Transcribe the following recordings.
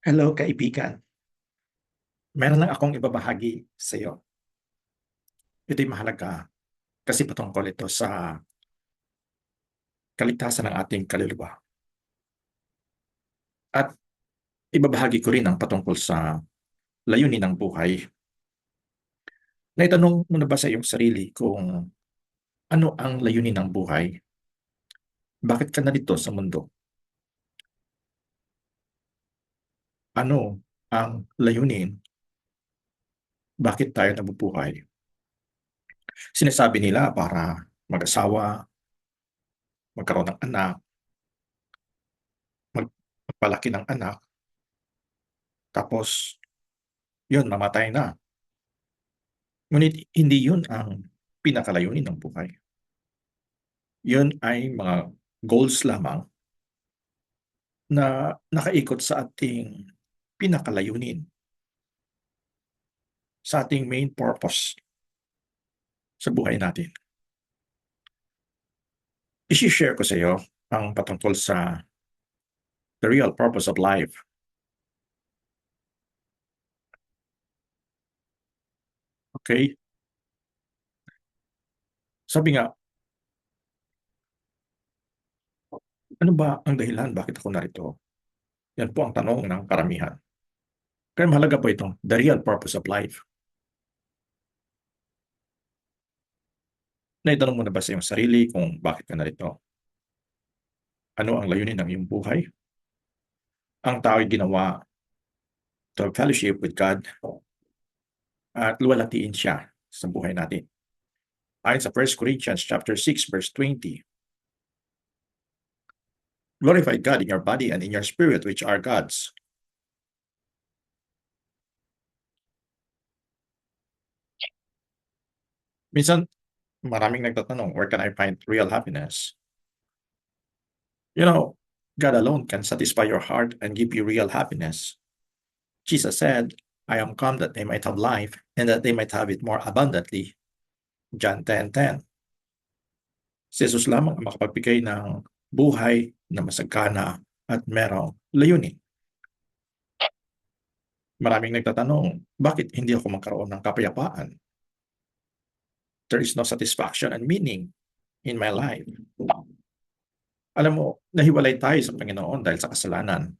Hello kaibigan. Meron lang akong ibabahagi sa iyo. Ito'y mahalaga kasi patungkol ito sa kaligtasan ng ating kaluluwa. At ibabahagi ko rin ang patungkol sa layunin ng buhay. Naitanong mo na ba sa iyong sarili kung ano ang layunin ng buhay? Bakit ka narito sa mundo? Ano ang layunin? Bakit tayo nabubuhay? Sinasabi nila para mag-asawa, magkaroon ng anak, mag magpalaki ng anak, tapos yun, mamatay na. Ngunit hindi yun ang pinakalayunin ng buhay. Yun ay mga goals lamang na nakaikot sa ating pinakalayunin. Sa ating main purpose sa buhay natin. Isi-share ko sa iyo ang patungkol sa the real purpose of life. Okay? Sabi nga, ano ba ang dahilan bakit ako narito? Yan po ang tanong ng karamihan. Kaya mahalaga po ito, the real purpose of life. Naitanong mo na ba sa iyong sarili kung bakit ka narito? Ano ang layunin ng iyong buhay? Ang tao ay ginawa to fellowship with God at luwalhatiin siya sa buhay natin. Ayon sa 1 Corinthians chapter 6 verse 20, Glorify God in your body and in your spirit which are God's. Minsan, maraming nagtatanong, where can I find real happiness? You know, God alone can satisfy your heart and give you real happiness. Jesus said, I am come that they might have life and that they might have it more abundantly. John 10.10 Si Jesus lamang ang makapagbigay ng buhay na masagkana at merong layunin. Maraming nagtatanong, bakit hindi ako magkaroon ng kapayapaan? There is no satisfaction and meaning in my life. Alam mo, nahiwalay tayo sa Panginoon dahil sa kasalanan.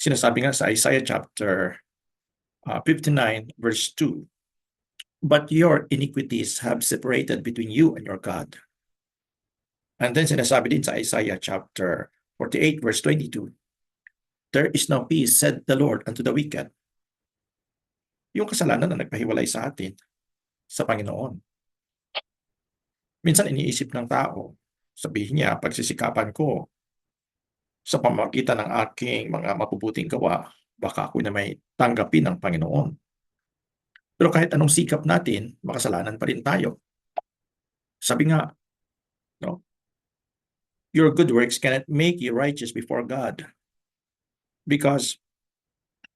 Sinasabi nga sa Isaiah chapter uh, 59 verse 2, But your iniquities have separated between you and your God. And then sinasabi din sa Isaiah chapter 48 verse 22, There is no peace, said the Lord unto the wicked. Yung kasalanan na nagpahiwalay sa atin sa Panginoon. Minsan iniisip ng tao, sabihin niya, pagsisikapan ko sa pamagitan ng aking mga mapubuting gawa, baka ako na may tanggapin ng Panginoon. Pero kahit anong sikap natin, makasalanan pa rin tayo. Sabi nga, no, your good works cannot make you righteous before God. Because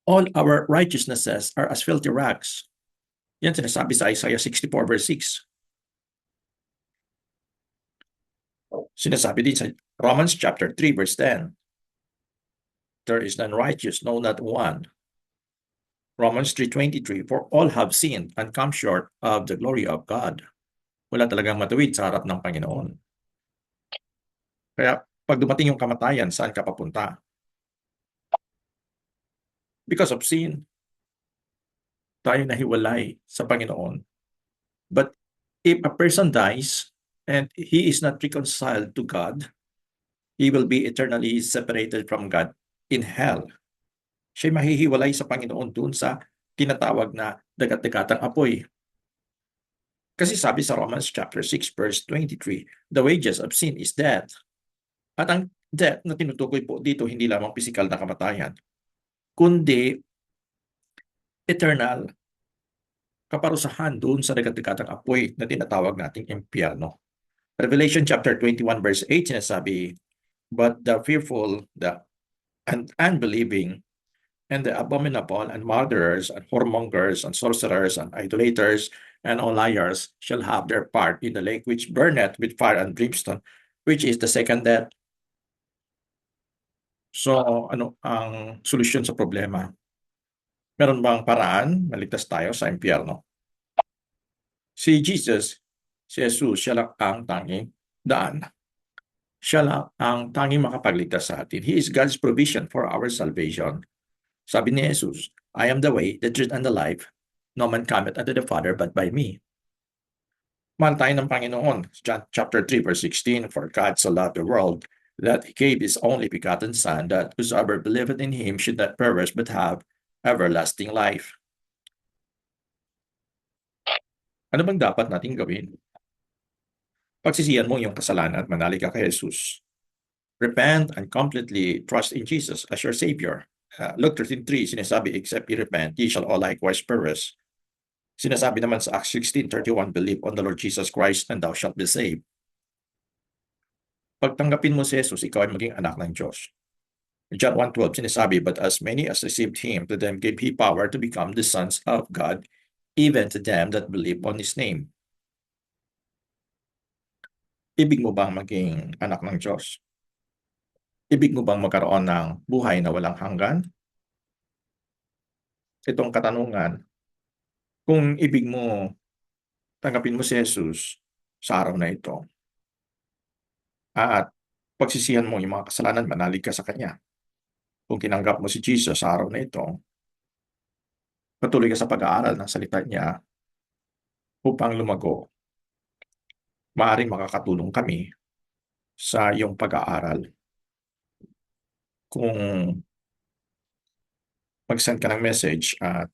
all our righteousnesses are as filthy rags. Yan sinasabi sa Isaiah 64 verse 6. Sinasabi din sa Romans chapter 3 verse 10. There is none righteous, no not one. Romans 3.23, For all have sinned and come short of the glory of God. Wala talagang matuwid sa harap ng Panginoon. Kaya pag dumating yung kamatayan, saan ka papunta? Because of sin, tayo nahiwalay sa Panginoon. But if a person dies and he is not reconciled to God, he will be eternally separated from God in hell. Siya mahihiwalay sa Panginoon doon sa tinatawag na dagat-dagatang apoy. Kasi sabi sa Romans chapter 6 verse 23, the wages of sin is death. At ang death na tinutukoy po dito hindi lamang pisikal na kamatayan, kundi eternal kaparusahan doon sa dagat-dagatang apoy na tinatawag nating impyerno. Revelation chapter 21 verse 8 sinasabi, But the fearful, the and unbelieving, and the abominable, and murderers, and whoremongers, and sorcerers, and idolaters, and all liars shall have their part in the lake which burneth with fire and brimstone, which is the second death. So, ano ang solusyon sa problema? Meron bang paraan maligtas tayo sa impyerno? Si Jesus, si Jesus, siya lang ang tanging daan. Siya lang ang tanging makapagligtas sa atin. He is God's provision for our salvation. Sabi ni Jesus, I am the way, the truth, and the life. No man cometh unto the Father but by me. Mahal tayo ng Panginoon. John chapter 3 verse 16, For God so loved the world that he gave his only begotten Son, that whosoever believeth in him should not perish but have everlasting life. Ano bang dapat nating gawin? Pagsisiyan mo yung kasalanan at manali ka kay Jesus. Repent and completely trust in Jesus as your Savior. Uh, Luke 13.3, sinasabi, except ye repent, ye shall all likewise perish. Sinasabi naman sa Acts 16.31, believe on the Lord Jesus Christ and thou shalt be saved. Pagtanggapin mo si Jesus, ikaw ay maging anak ng Diyos. John 1.12, sinasabi, But as many as received Him, to them gave He power to become the sons of God, even to them that believe on His name. Ibig mo bang maging anak ng Diyos? Ibig mo bang magkaroon ng buhay na walang hanggan? Itong katanungan, kung ibig mo tanggapin mo si Jesus sa araw na ito, at pagsisihan mo yung mga kasalanan, manalig ka sa Kanya. Kung tinanggap mo si Jesus sa araw na ito, patuloy ka sa pag-aaral ng salita niya upang lumago. Maaring makakatulong kami sa iyong pag-aaral. Kung mag-send ka ng message at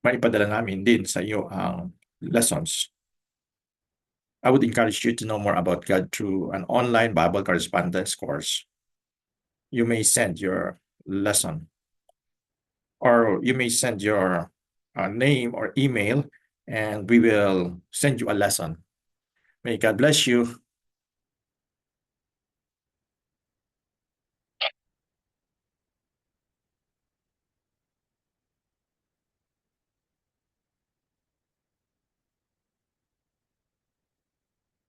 maipadala namin din sa iyo ang lessons. I would encourage you to know more about God through an online Bible correspondence course. You may send your lesson or you may send your uh, name or email and we will send you a lesson. May God bless you.